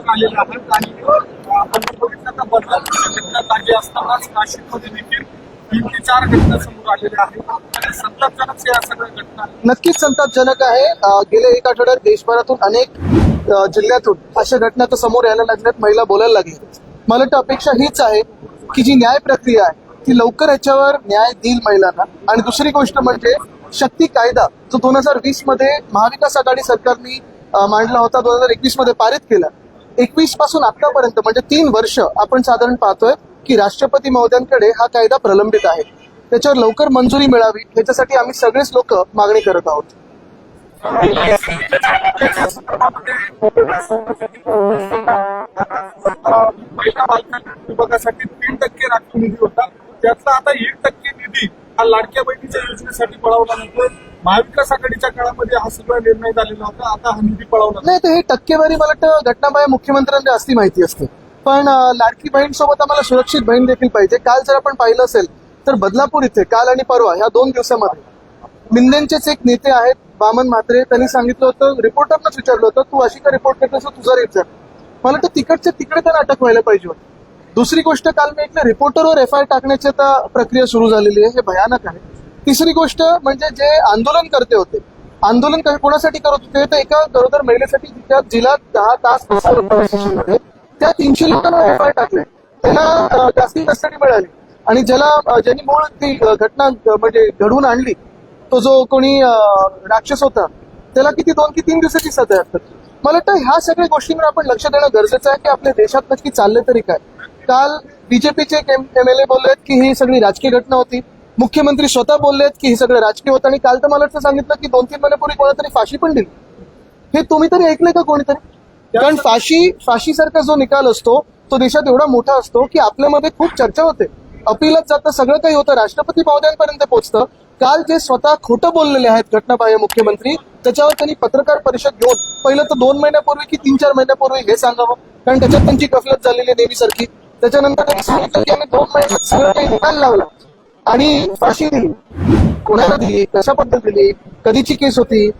आणि आपण बघितलं तर घटना असतानाच नाशिकमध्ये देखील तीन ते चार घटना समोर आलेल्या आहेत. आणि संतापजनक या सगळ्या घटना नक्कीच संतापजनक आहे. गेल्या एक आठवड्यात देशभरातून अनेक जिल्ह्यातून अशा घटना तर समोर यायला लागल्यात महिला बोलायला लागल्या. मला तर अपेक्षा हीच आहे की जी न्याय प्रक्रिया आहे ती लवकर याच्यावर न्याय देईल महिलांना. आणि दुसरी गोष्ट म्हणजे शक्ती कायदा जो दोन हजार वीसमध्ये महाविकास आघाडी सरकारने मांडला होता दोन हजार एकवीसमध्ये पारित केला. एकवीसपासून आतापर्यंत म्हणजे तीन वर्ष आपण साधारण पाहतोय की राष्ट्रपती महोदयांकडे हा कायदा प्रलंबित आहे. त्याच्यावर लवकर मंजुरी मिळावी याच्यासाठी आम्ही सगळेच लोक मागणी करत आहोत. विभागासाठी तीन टक्के राखीव निधी होता. त्यातला आता एक टक्के हा लाडक्या बहिणीच्या योजनेसाठी पळवला जातोय महाविकास आघाडीच्या काळामध्ये हा सगळा निर्णय झालेला होता. आता हा निधी पळवला नाही तर हे टक्केवारी मला वाटतं घटनाबाह्य मुख्यमंत्र्यांना असती माहिती असते. पण लाडकी बहीण सोबत आम्हाला सुरक्षित बहीण देखील पाहिजे. काल जर आपण पाहिलं असेल तर बदलापूर इथे काल आणि परवा ह्या दोन दिवसामध्ये मिंदेंचेच एक नेते आहेत बामन म्हात्रे. त्यांनी सांगितलं होतं रिपोर्टरनंच विचारलं होतं तू अशी का रिपोर्ट करतेस? तुझा रिपोर्ट मला वाटतं तिकडच्या तिकडे तर अटक व्हायला पाहिजे होती. दुसरी गोष्ट काल मी ऐकलं रिपोर्टरवर एफ आय आर टाकण्याची आता प्रक्रिया सुरू झालेली आहे हे भयानक आहे. तिसरी गोष्ट म्हणजे जे आंदोलन करते होते आंदोलन कोणासाठी करत होते तर एका गरोदर महिलेसाठी जिच्या जिला दहा तास त्या तीनशे लोकांना एफ आय आर टाकले. त्याला जास्ती कस्टडी मिळाली. आणि ज्याला ज्यांनी मूळ ती घटना म्हणजे घडवून आणली तो जो कोणी राक्षस होता त्याला किती दोन की तीन दिवसाची सजा असतात मला वाटतं ह्या सगळ्या गोष्टींवर आपण लक्ष देणं गरजेचं आहे की आपल्या देशात नक्की चालले तरी काय. काल बीजेपीचे एक एम एल ए बोललेत की ही सगळी राजकीय घटना होती. मुख्यमंत्री स्वतः बोललेत की ही सगळं राजकीय होतं. आणि काल तर मला वाटतं सांगितलं की दोन तीन महिन्यापूर्वी कोणातरी फाशी पण दिली. हे तुम्ही तरी ऐकलंय का कोणीतरी? कारण फाशी फाशीसारखा जो निकाल असतो तो देशात एवढा मोठा असतो की आपल्यामध्ये खूप चर्चा होते. अपीलच जातं सगळं काही होतं. राष्ट्रपती महोदयांपर्यंत पोहोचतं. काल जे स्वतः खोटं बोललेले आहेत घटनाबाह्य मुख्यमंत्री त्याच्यावर त्यांनी पत्रकार परिषद घेऊन पहिलं तर दोन महिन्यापूर्वी की तीन चार महिन्यापूर्वी हे सांगावं. कारण त्याच्यात त्यांची गफलत झालेली आहे नेहमीसारखी. त्याच्यानंतर सांगितलं की आम्ही दोन महिन्यात सगळं काही निकाल लावला. आणि फाशी दिली. कोणाला दिली? कशा पद्धत दिली? कधीची केस होती?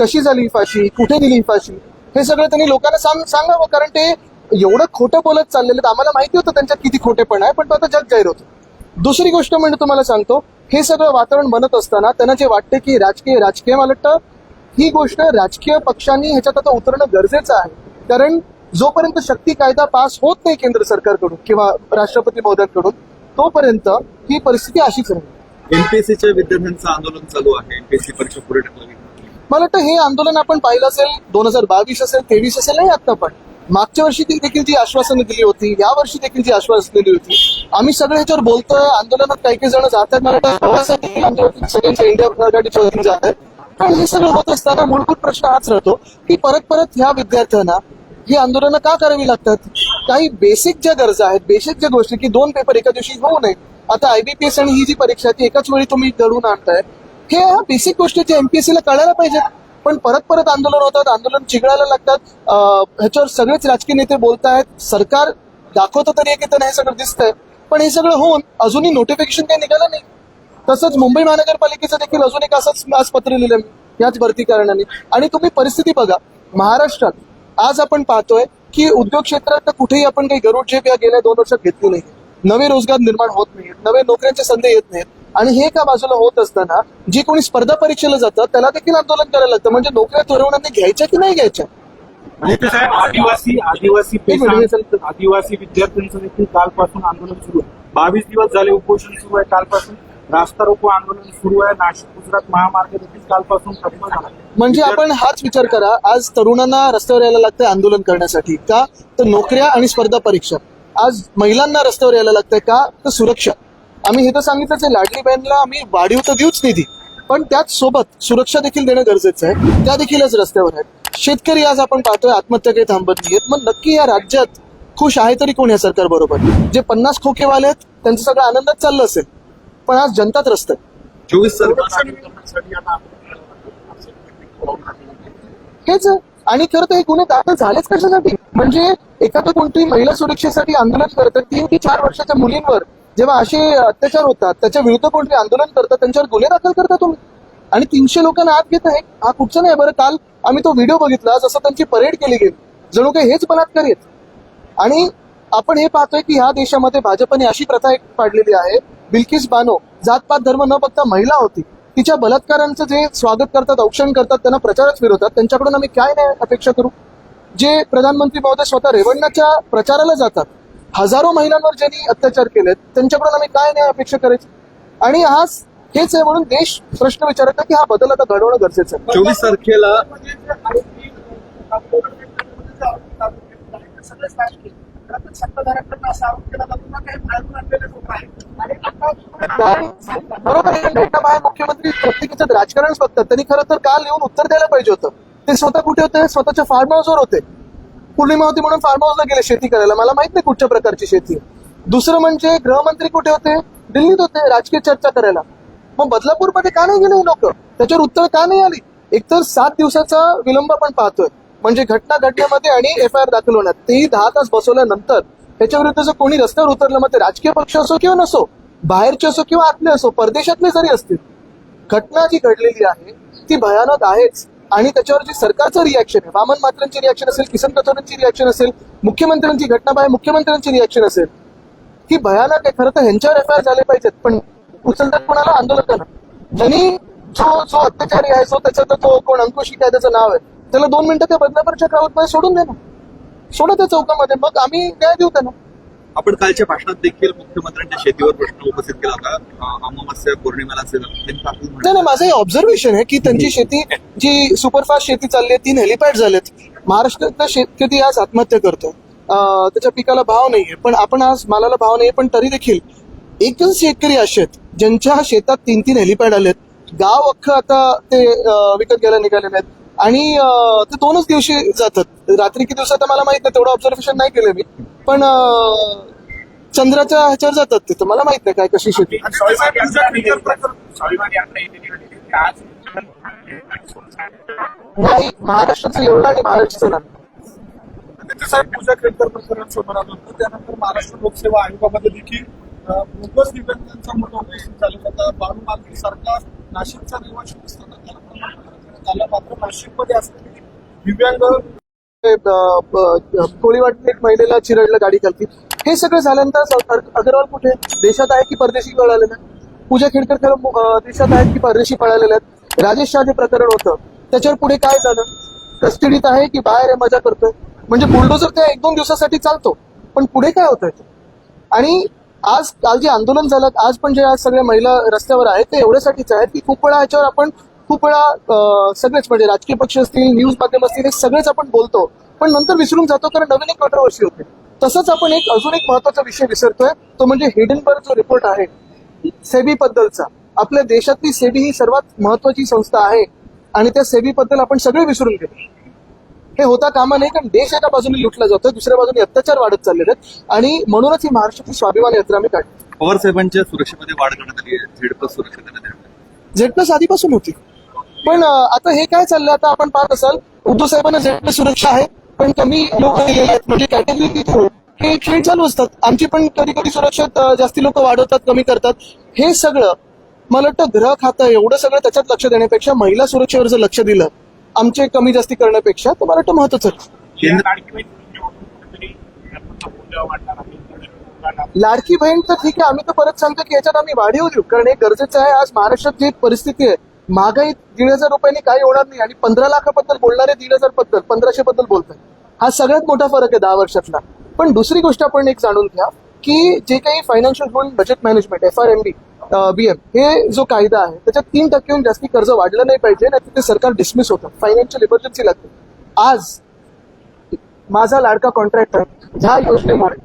कशी झाली फाशी? कुठे दिली फाशी? हे सगळं त्यांनी लोकांना सांग सांगावं. कारण ते एवढं खोटं बोलत चाललेलं आहेत. आम्हाला माहिती होतं त्यांच्यात किती खोटेपण आहे पण तो आता जग जाहीर होतो. दुसरी गोष्ट म्हणजे तुम्हाला सांगतो हे सगळं वातावरण बनत असताना त्यांना जे वाटते की राजकीय राजकीय मला वाटतं ही गोष्ट राजकीय पक्षांनी ह्याच्यात आता उतरणं गरजेचं आहे. कारण जोपर्यंत शक्ती कायदा पास होत नाही केंद्र सरकारकडून किंवा राष्ट्रपती महोदयांकडून तोपर्यंत ही परिस्थिती अशीच राहील. एमपीएससीच्या विद्यार्थ्यांचं आंदोलन चालू आहे. एमपीएससी परीक्षा पुढे ढकलावी मला वाटतं हे आंदोलन आपण पाहिलं असेल दोन हजार बावीस असेल तेवीस असेल नाही आता पण. मागच्या वर्षी ती देखील जी आश्वासनं दिली होती या वर्षी देखील जी आश्वासनं दिली होती आम्ही सगळे ह्याच्यावर बोलतोय आंदोलनात काही काही जण जात आहेत. मला वाटतं आमच्या सगळ्यांच्या इंडिया आघाडीच्या वतीने जात आहेत. पण हे सगळं होत असताना मूलभूत प्रश्न हाच राहतो की परत परत ह्या विद्यार्थ्यांना ही आंदोलनं का करावी लागतात? काही बेसिक ज्या गरजा आहेत बेसिक ज्या गोष्टी की दोन पेपर एका दिवशी होऊ नये. आता आयबीपीएस आणि ही जी परीक्षा ती एकाच वेळी तुम्ही घडवून आणताय. हे बेसिक गोष्टी जे एमपीएससीला कळायला पाहिजेत. पण परत परत आंदोलन होतात आंदोलन चिघळायला लागतात. ह्याच्यावर सगळेच राजकीय नेते बोलतायत. सरकार दाखवतं तरी की त्यांना हे सगळं दिसतंय. पण हे सगळं होऊन अजूनही नोटिफिकेशन काही निघालं नाही. तसंच मुंबई महानगरपालिकेचं देखील अजून एक असंच आज पत्र लिहिलं याच भरती कारणाने. आणि तुम्ही परिस्थिती बघा. महाराष्ट्रात आज आपण पाहतोय की उद्योग क्षेत्रात तर कुठेही आपण काही गरुड झेप या गेल्या दोन वर्षात घेतली नाही नवे रोजगार निर्माण होत नाहीत नवे नोकऱ्यांच्या संधी येत नाहीत आणि हे का बाजूला होत असताना जे कोणी स्पर्धा परीक्षेला जातं त्याला देखील आंदोलन करायला लागतं. म्हणजे नोकऱ्या तरुणांनी घ्यायच्या की नाही घ्यायच्या? आदिवासी आदिवासी एक मिनिट, पेशा- मी सांगतो. आदिवासी विद्यार्थ्यांचं देखील कालपासून आंदोलन सुरू आहे. बावीस दिवस झाले उपोषण सुरू आहे कालपासून. रास्ता रोको आंदोलन सुरू आहे. नाशिक गुजरात महामार्ग देखील कालपासून खत्म झाला म्हणजे आपण हाच विचार करा आज तरुणांना रस्त्यावर यायला लागतंय आंदोलन करण्यासाठी का? तर नोकऱ्या आणि स्पर्धा परीक्षा. आज महिलांना रस्त्यावर यायला लागतंय का? तर सुरक्षा. आम्ही हे तर सांगितलंच आहे लाडली बहीणला आम्ही वाढीव तर देऊच निधी. पण त्याच सोबत सुरक्षा देखील देणं गरजेचं आहे. त्या देखीलच रस्त्यावर आहेत. शेतकरी आज आपण पाहतोय आत्महत्या काही थांबत नाहीयेत. मग नक्की या राज्यात खुश आहे तरी कोण या सरकार बरोबर जे पन्नास खोकेवाले आहेत त्यांचं सगळं आनंदच चाललं असेल. पण आज जनता त्रस्त. चोवीस हेच. आणि खरं तर हे गुन्हे दाखल झालेच कशासाठी? म्हणजे एखादं कोणती महिला सुरक्षेसाठी आंदोलन करतात तीन ते चार वर्षाच्या मुलींवर. जेव्हा असे अत्याचार होतात त्याच्या विरुद्ध कोणते आंदोलन करतात त्यांच्यावर गुन्हे दाखल करता तुम्ही? आणि तीनशे लोकांना आत घेत आहे हा कुठचं नाही बरं. काल आम्ही तो व्हिडिओ बघितला जसं त्यांची परेड केली गेली. जणू काही हेच बलात्कारी आहेत. आणि आपण हे पाहतोय की ह्या देशामध्ये भाजपने अशी प्रथा एक पाडलेली आहे. बिल्किस बानो जातपात धर्म न बघता महिला होती. तिच्या बलात्कारांचं जे स्वागत करतात औक्षण करतात त्यांना प्रचारच फिरवतात त्यांच्याकडून आम्ही काय नाही अपेक्षा करू? जे प्रधानमंत्री महोदय स्वतः रेवण्णाच्या प्रचाराला जातात हजारो महिलांवर ज्यांनी अत्याचार केलेत त्यांच्याकडून आम्ही काय नाही अपेक्षा करायची? आणि आज हेच आहे म्हणून देश प्रश्न विचारत की हा बदल आता घडवणं गरजेचं आहे. चोवीस तारखेला खरं तर सत्ताधाऱ्यांकडनं असा आरोप केला जातो ना काही बाहेरून आणलेले लोक आहेत आणि आता बरोबर आहे. घटनाबाहेर मुख्यमंत्री प्रत्येकाचं राजकारण बघतात त्यांनी खरं तर काल येऊन उत्तर द्यायला पाहिजे होतं. ते स्वतः कुठे होते? स्वतःच्या फार्म हाऊसवर होते. पौर्णिमा होती म्हणून फार्म हाऊसला गेले शेती करायला. मला माहीत नाही कुठच्या प्रकारची शेती दुसरं म्हणजे गृहमंत्री कुठे होते? दिल्लीत होते. राजकीय चर्चा करायला. मग बदलापूरमध्ये का नाही गेले लोक? त्याच्यावर उत्तर का नाही आली? एकतर सात दिवसाचा विलंब आपण पाहतोय. म्हणजे घटना घडण्यामध्ये आणि एफ आय आर दाखल होण्यात. तेही दहा तास बसवल्यानंतर त्याच्याविरुद्ध जर कोणी रस्त्यावर उतरलं मग ते राजकीय पक्ष असो किंवा नसो बाहेरचे असो किंवा आतले असो परदेशातले जरी असतील घटना जी घडलेली आहे ती भयानक आहेच. आणि त्याच्यावर जी सरकारचं रिॲक्शन आहे वामन मात्रांची रिॲक्शन असेल किसन कथोरेंची रिॲक्शन असेल मुख्यमंत्र्यांची घटना बाहेर मुख्यमंत्र्यांची रिॲक्शन असेल ही भयानक आहे. खरं तर ह्यांच्यावर एफ आय आर झाले पाहिजेत पण उचलतात कोणाला आंदोलकांना ज्यांनी जो जो अत्याचारी आहे जो त्याचा तो कोण अंकुशी काय त्याचं नाव आहे त्याला दोन मिनिटं त्या बदलापूरच्या क्राऊडमध्ये सोडून दे ना. सोडा त्या चौकामध्ये मग आम्ही न्याय देऊ त्यांना. आपण कालच्या भाषणात देखील मुख्यमंत्र्यांच्या शेतीवर प्रश्न उपस्थित केला होता. अमावस्या पौर्णिमेला असेल नाही. नाही माझं हे ऑब्झर्वेशन आहे की त्यांची शेती जी सुपरफास्ट शेती चालली आहे तीन हेलिपॅड झालेत. महाराष्ट्रातला शेतकरी आज आत्महत्या करतो त्याच्या पिकाला भाव नाहीये पण आपण आज मालाला भाव नाही पण तरी देखील एकच शेतकरी असे आहेत ज्यांच्या शेतात तीन तीन हेलिपॅड आलेत. गाव अख्खं आता ते विकत घ्यायला निघालेले आहेत. आणि ते दोनच दिवशी जातात. रात्री किती दिवसात मला माहीत नाही तेवढं ऑब्झर्वेशन नाही केलं मी. पण चंद्राच्या ह्याच्यावर जातात ते तर मला माहीत नाही काय कशी शेती नाही महाराष्ट्राचं एवढं आणि महाराष्ट्राचं नाही. पूजा खेडकर प्रकरण समोर आलं होतं त्यानंतर महाराष्ट्र लोकसेवा आयोगामध्ये देखील बोगस दिव्यांगांचा मोठा उल्लेख झाला होता. बाळू मालकी सारखा नाशिकचा रहिवाशी असताना त्याला प्रमाणपत्र देण्यात आलं मात्र नाशिकमध्ये असलेली दिव्यांग ते, एक महिलेला चिरडलं गाडी खालती हे सगळं झाल्यानंतर अगरवाल अग्रवाल कुठे? देशात आहे की परदेशी पळालेले? पूजा खेडकर खरं देशात आहेत की परदेशी पळालेल्या आहेत? राजेश शहा जे प्रकरण होतं. त्याच्यावर पुढे काय झालं? कस्टडीत आहे की बाहेर आहे मजा करतोय? म्हणजे बुलडोजर त्या एक दोन दिवसासाठी चालतो पण पुढे काय होतंय? आणि आज काल जे आंदोलन झालं आज पण जे आज सगळ्या महिला रस्त्यावर आहेत ते एवढ्यासाठीच आहेत की खूप वेळा ह्याच्यावर आपण खूप वेळा सगळेच म्हणजे राजकीय पक्ष असतील न्यूज माध्यम असतील हे सगळेच आपण बोलतो. पण नंतर विसरून जातो कारण नवीन एक कॉन्ट्रोवर्सी होते. तसंच आपण एक अजून एक महत्त्वाचा विषय विसरतोय तो म्हणजे हिडनबर्ग जो रिपोर्ट आहे सेबी बद्दलचा आपल्या देशातली सेबी ही सर्वात महत्वाची संस्था आहे आणि त्या सेबी बद्दल आपण सगळे विसरून गेलो. हे होता कामा नाही कारण देश एका बाजूने लुटला जातोय दुसऱ्या बाजूने अत्याचार वाढत चाललेले आहेत. आणि म्हणूनच ही महाराष्ट्राची स्वाभिमान यात्रा आम्ही काढली. पवार साहेबांच्या सुरक्षेमध्ये वाढ करण्यात आली झेड प्लस सुरक्षा देण्यात आली आहे. झेड प्लस आधीपासून होती. पण आता हे काय चाललंय? आता आपण पाहत असाल उद्धव साहेबांना प्लस सुरक्षा आहे पण कमी लोक दिलेले आहेत. म्हणजे कॅटेगरी हे खेळ चालू असतात. आमची पण कधी कधी सुरक्षेत अं, जास्ती लोक वाढवतात कमी करतात. हे सगळं मला वाटतं ग्रह खातं एवढं सगळं त्याच्यात लक्ष देण्यापेक्षा महिला सुरक्षेवर जर लक्ष दिलं आमचे कमी जास्ती करण्यापेक्षा तर मला वाटतं महत्वाचं लाडकी बहीण तर ठीक आहे आम्ही तर परत सांगतो की याच्यात आम्ही वाढीव देऊ. कारण हे गरजेचं आहे. आज महाराष्ट्रात जी परिस्थिती आहे महागाई दीड हजार रुपयांनी काही होणार नाही आणि पंधरा लाखाबद्दल बोलणारे दीड हजारबद्दल पंधराशे बद्दल बोलतात हा सगळ्यात मोठा फरक आहे दहा वर्षातला. पण दुसरी गोष्ट आपण एक जाणून घ्या की जे काही financial hold budget management F R M B M हे जो कायदा आहे त्याच्यात तीन टक्केहून जास्ती कर्ज वाढलं नाही पाहिजे नाही ते सरकार डिसमिस होतं. फायनान्शियल इमर्जन्सी लागते. आज माझा लाडका कॉन्ट्रॅक्टर ह्या योजनेमुळे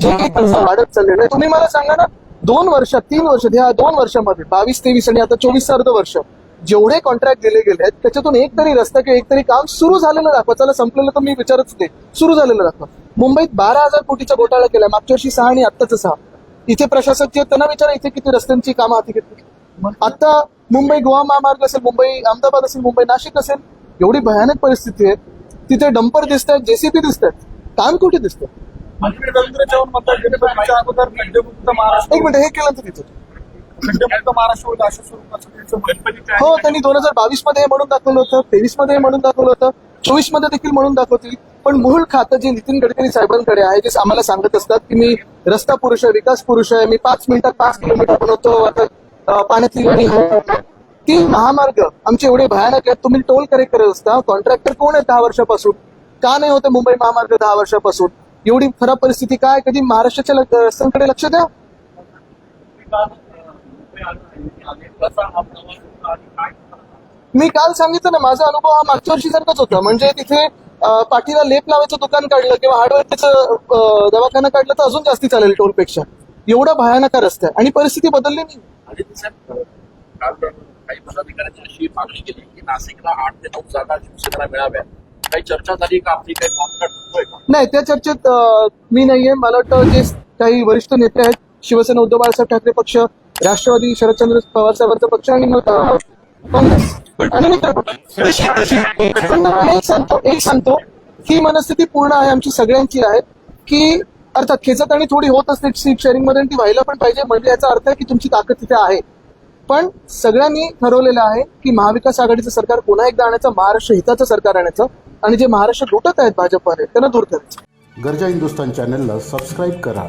जे काही कर्ज वाढत चाललेलं आहे तुम्ही मला सांगा ना दोन वर्षात तीन वर्ष ह्या दोन वर्षामध्ये बावीस तेवीस आणि आता चोवीस अर्ध वर्ष जेवढे कॉन्ट्रॅक्ट दिले गेले आहेत त्याच्यातून एक तरी रस्ता किंवा एक तरी काम सुरू झालेलं दाखवा. चला संपलेलं तर मी विचारच नाही. सुरू झालेलं दाखवा. मुंबईत बारा हजार कोटीचा घोटाळा केला मागच्या वर्षी सहा आणि आत्ताच सहा. इथे प्रशासक जे त्यांना विचारा इथे किती रस्त्यांची कामं हाती घेतली. आता मुंबई गोवा महामार्ग असेल मुंबई अहमदाबाद असेल मुंबई नाशिक असेल एवढी भयानक परिस्थिती आहे. तिथे डंपर दिसत आहेत जेसीबी दिसत आहेत काम कुठे दिसतं एक मिनिट हे केलं तर तिथे महाराष्ट्र होईल अशा स्वरूपाचं हो त्यांनी दोन हजार बावीसमध्ये म्हणून दाखवलं होतं तेवीसमध्ये म्हणून दाखवलं होतं चोवीसमध्ये देखील म्हणून दाखवतील पण मूळ खातं जे नितीन गडकरी साहेबांकडे आहे जे आम्हाला सांगत असतात की मी रस्ता पुरुष आहे विकास पुरुष आहे मी पाच मिनिटात पाच किलोमीटर बनवतो आता पाण्यातली गाडी. ती महामार्ग आमचे एवढे भयानक आहेत तुम्ही टोल करेक्ट करत असता कॉन्ट्रॅक्टर कोण आहे दहा वर्षापासून? का नाही होते मुंबई महामार्ग दहा वर्षापासून? एवढी खराब परिस्थिती काय? कधी महाराष्ट्राच्या रस्त्यांकडे लक्ष द्या. मी काल सांगितलं ना माझा अनुभव हा मागच्या वर्षी सारखाच होता. म्हणजे तिथे पाठीला लेप लावायचं दुकान काढलं किंवा हार्डवेअरचं दवाखाना काढलं तर अजून जास्ती चालेल टोलपेक्षा. एवढा भयानक रस्ता आहे. आणि परिस्थिती बदलली नाही आणि साहेब काल काही पदाधिकाऱ्यांची अशी मागणी केली की नाशिकला आठ ते नऊ जागा शिवसेनेला मिळाव्या काही चर्चा झाली का? आपली काही नाही त्या चर्चेत मी नाहीये. मला वाटतं जे काही वरिष्ठ नेते आहेत शिवसेना उद्धव बाळासाहेब ठाकरे पक्ष राष्ट्रवादी शरदचंद्र पवार साहेबांचा पक्ष आणि मग, काँग्रेस मित्र एक सांगतो एक सांगतो. ही मनस्थिती पूर्ण आहे आमची सगळ्यांची आहे की अर्थात खेचत आणि थोडी होत असते सीट शेअरिंगमध्ये ती व्हायला पण पाहिजे म्हणजे याचा अर्थ आहे की तुमची ताकद तिथे आहे. पण सगळ्यांनी ठरवलेलं आहे की महाविकास आघाडीचं सरकार पुन्हा एकदा आणायचं महाराष्ट्र हिताचं सरकार आणायचं आणि जे महाराष्ट्र लुटत आहेत भाजपवर त्यांना दूर करायचं. गरजा हिंदुस्तान चॅनलला सबस्क्राईब करा.